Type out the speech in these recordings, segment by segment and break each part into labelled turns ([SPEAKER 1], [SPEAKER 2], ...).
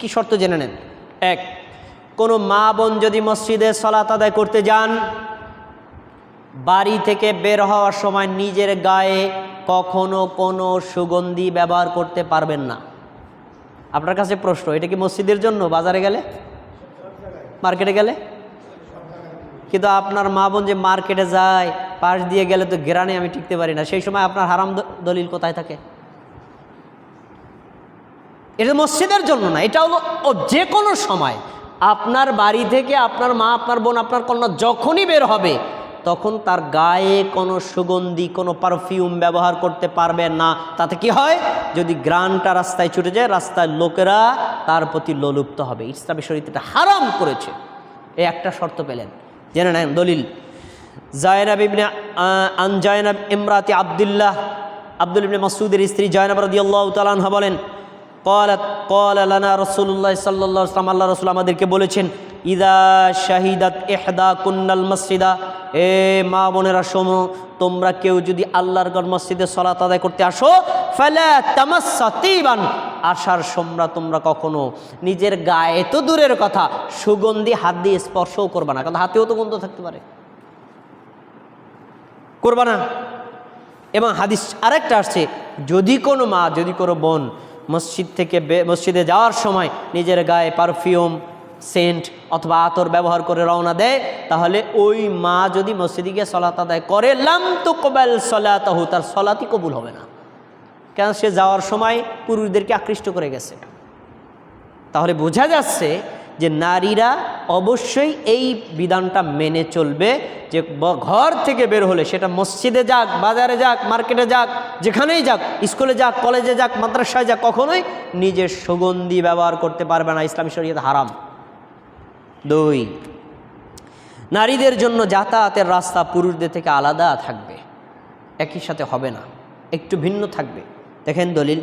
[SPEAKER 1] কি শর্ত জেনে নেন? এক, কোনো মা বোন যদি মসজিদে সলাত আদায় করতে যান, বাড়ি থেকে বের হওয়ার সময় নিজের গায়ে কখনো কোনো সুগন্ধি ব্যবহার করতে পারবেন না। আপনার কাছে প্রশ্ন, এটা কি মসজিদের জন্য, বাজারে গেলে? মার্কেটে গেলে? কিন্তু আপনার মা বোন যে মার্কেটে যায়, পাশ দিয়ে গেলে তো গ্রানে আমি টিকতে পারি না, সেই সময় আপনার হারাম দলিল কোথায় থাকে? এটা মসজিদের জন্য না, এটা হলো যে কোনো সময়। আপনার বাড়ি থেকে আপনার মা, আপনার বোন, আপনার কন্যা যখনই বের হবে, তখন তার গায়ে কোনো সুগন্ধি, কোনো পারফিউম ব্যবহার করতে পারবে না। তাতে কি হয়? যদি গ্রানটা রাস্তায় ছুটে যায় রাস্তায় লোকেরা তার প্রতি লোলুপ্ত হবে। ইসলামী শরীর এটা হারাম করেছে। এই একটা শর্ত পেলেন। জেনে নেন দলিল। জায়নাব ইবনে আন জায়নাব ইমরাতি আবদুল্লাহ, আব্দুল ইবনে মাসুদের স্ত্রী জায়নাব রাদিয়াল্লাহু তাআলা আনহা বলেন কলাত কলালানা রসুল্লাহ সাল্লা ইসলাম আল্লাহ রসুল আমাদেরকে বলেছেন, ইদা শাহিদাত এহদা কুন্নাল মসজিদা এ মা বোনেরা সম তোমরা কেউ যদি আল্লাহর গড় মসজিদে সলাত আদায় করতে আসো, ফেলে তামাসাতিবান আসার সোমরা তোমরা কখনো নিজের গায়ে তো দূরের কথা, সুগন্ধি হাত দিয়ে স্পর্শও করবা না, কারণ হাতেও তো গন্ধ থাকতে পারে। করবা না। এবং হাদিস আরেকটা আসছে, যদি কোনো মা, যদি কোনো বোন মসজিদ থেকে মসজিদে যাওয়ার সময় নিজের গায়ে পারফিউম, সেন্ট অথবা আতর ব্যবহার করে রওনা দেয়। তাহলে ওই মা যদি মসজিদে গিয়ে সলাত আদায় করে, লাম তো কবাল সলাতাহু, তার সলাতি কবুল হবে না। কেন সে যাওয়ার সময় পুরুষদেরকে আকৃষ্ট করে গেছে। তাহলে বোঝা যাচ্ছে যে নারীরা অবশ্যই এই বিধানটা মেনে চলবে যে ঘর থেকে বের হলে সেটা মসজিদে যাক, বাজারে যাক, মার্কেটে যাক, যেখানেই যাক, স্কুলে যাক, কলেজে যাক, মাদ্রাসায় যাক, কখনোই নিজের সুগন্ধি ব্যবহার করতে পারবে না, ইসলামী শরীয়ত হারাম। দুই, নারীদের জন্য যাতায়াতের রাস্তা পুরুষদের থেকে আলাদা থাকবে। একই সাথে হবে না, একটু ভিন্ন থাকবে। দেখেন দলিল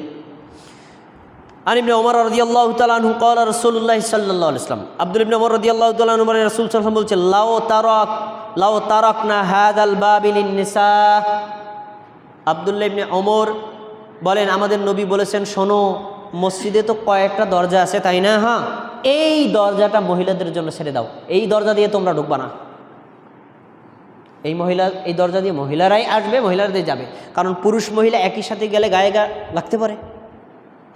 [SPEAKER 1] আর ইবনে ওমর রদি আল্লাহ তালু কল রসুল্লাহ সাল্লাহ ইসলাম আব্দুল ইবনে ওমর রদি আল্লাহ তালু মানে রসুল সাল্লাম বলছে লাও তারক লাও তারক না হাদ আল বাবিলিসা আবদুল্লাহ ইবনে ওমর বলেন, আমাদের নবী বলেছেন, শোনো, মসজিদে তো কয়েকটা দরজা আছে, তাই না? হ্যাঁ এই দরজাটা মহিলাদের জন্য ছেড়ে দাও। এই দরজা দিয়ে তোমরা ঢুকবা না। এই মহিলা, এই দরজা দিয়ে মহিলারাই আসবে, মহিলারাই যাবে। কারণ পুরুষ মহিলা একই সাথে গেলে গায়ে গা লাগতে পারে।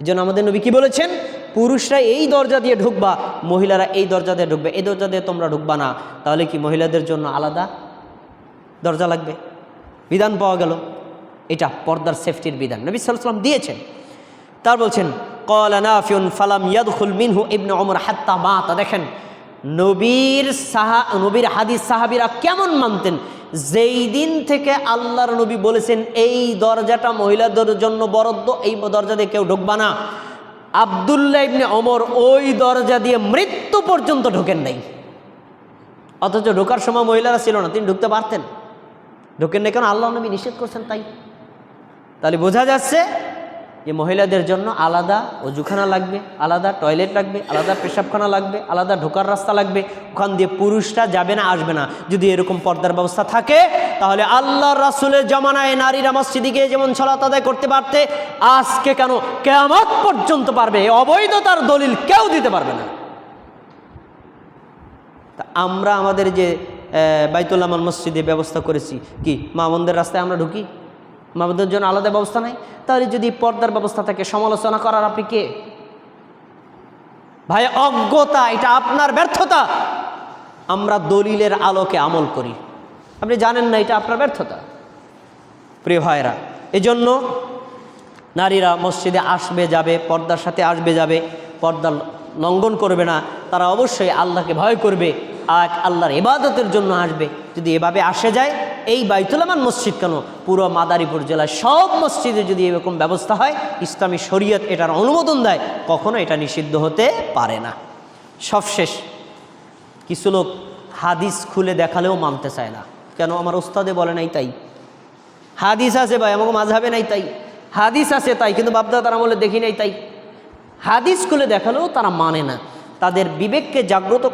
[SPEAKER 1] এই জন্য আমাদের নবী কি বলেছেন? পুরুষরা এই দরজা দিয়ে ঢুকবা, মহিলারা এই দরজা দিয়ে ঢুকবে। এই দরজা দিয়ে তোমরা ঢুকবা না। তাহলে কি মহিলাদের জন্য আলাদা দরজা লাগবে? বিধান পাওয়া গেল। এটা পর্দার সেফটির বিধান। নবী সাল্লাম দিয়েছেন। তার বলছেন কলা নাফিউন ফালাম ইয়াদখুল মিনহু ইবনে ওমর হাত্তা মাতা। দেখেন, নবীর সাহা, নবীর হাদিস সাহাবীরা কেমন মানতেন? যেই দিন থেকে আল্লাহর নবী বলেছেন, এই দরজাটা মহিলাদের জন্য বরাদ্দ, এই দরজা দিয়ে কেউ ঢুকবা না। আবদুল্লাহ ইবনে অমর ওই দরজা দিয়ে মৃত্যু পর্যন্ত ঢোকেন নাই। অথচ ঢোকার সময় মহিলারা ছিল না, তিনি ঢুকতে পারতেন। ঢোকেন না কেন? আল্লাহ নবী নিষেধ করছেন তাই। তাহলে বোঝা যাচ্ছে যে মহিলাদের জন্য আলাদা অজুখানা লাগবে আলাদা টয়লেট লাগবে আলাদা পেশাবখানা লাগবে আলাদা ঢোকার রাস্তা লাগবে। ওখান দিয়ে পুরুষরা যাবে না আসবে না। যদি এরকম পর্দার ব্যবস্থা থাকে তাহলে আল্লাহর রাসুলের জমানায় নারীরা মসজিদে গিয়ে যেমন ছলাত আদায় করতে পারতে আজকে কেন? কেমত পর্যন্ত পারবে। অবৈধতার দলিল কেউ দিতে পারবে না। তা আমরা আমাদের যে আহ, বাইতুল মসজিদে ব্যবস্থা করেছি কি? মা রাস্তায় আমরা ঢুকি? মা জন্য আলাদা ব্যবস্থা নাই। তাহলে যদি পর্দার ব্যবস্থা থাকে, সমালোচনা করার আপনি কে? ভাই, অজ্ঞতা, এটা আপনার ব্যর্থতা। আমরা দলিলের আলোকে আমল করি। আপনি জানেন না এটা আপনার ব্যর্থতা? প্রিয় ভাইরা এজন্য নারীরা মসজিদে আসবে, যাবে, পর্দার সাথে আসবে, যাবে, পর্দা লঙ্ঘন করবে না। তারা অবশ্যই আল্লাহকে ভয় করবে, আর আল্লাহর ইবাদতের জন্য আসবে। যদি এভাবে আসে যায় এই বাইতুলামান মসজিদ কেন? পুরো মাদারীপুর জেলায় সব মসজিদে যদি এরকম ব্যবস্থা হয়, ইসলামী শরীয়ত এটার অনুমোদন দেয়, কখনো এটা নিষিদ্ধ হতে পারে না। সবশেষ, কিছু লোক হাদিস খুলে দেখালেও মানতে চায় না। কেন? আমার ওস্তাদে বলে নাই তাই। হাদিস আছে ভাই, আমাকে মাঝাবে নাই তাই। হাদিস আছে তাই, কিন্তু বাপদা তারা বলে দেখি নাই তাই। হাদিস খুলে দেখালেও তারা মানে না। তাদের বিবেককে জাগ্রত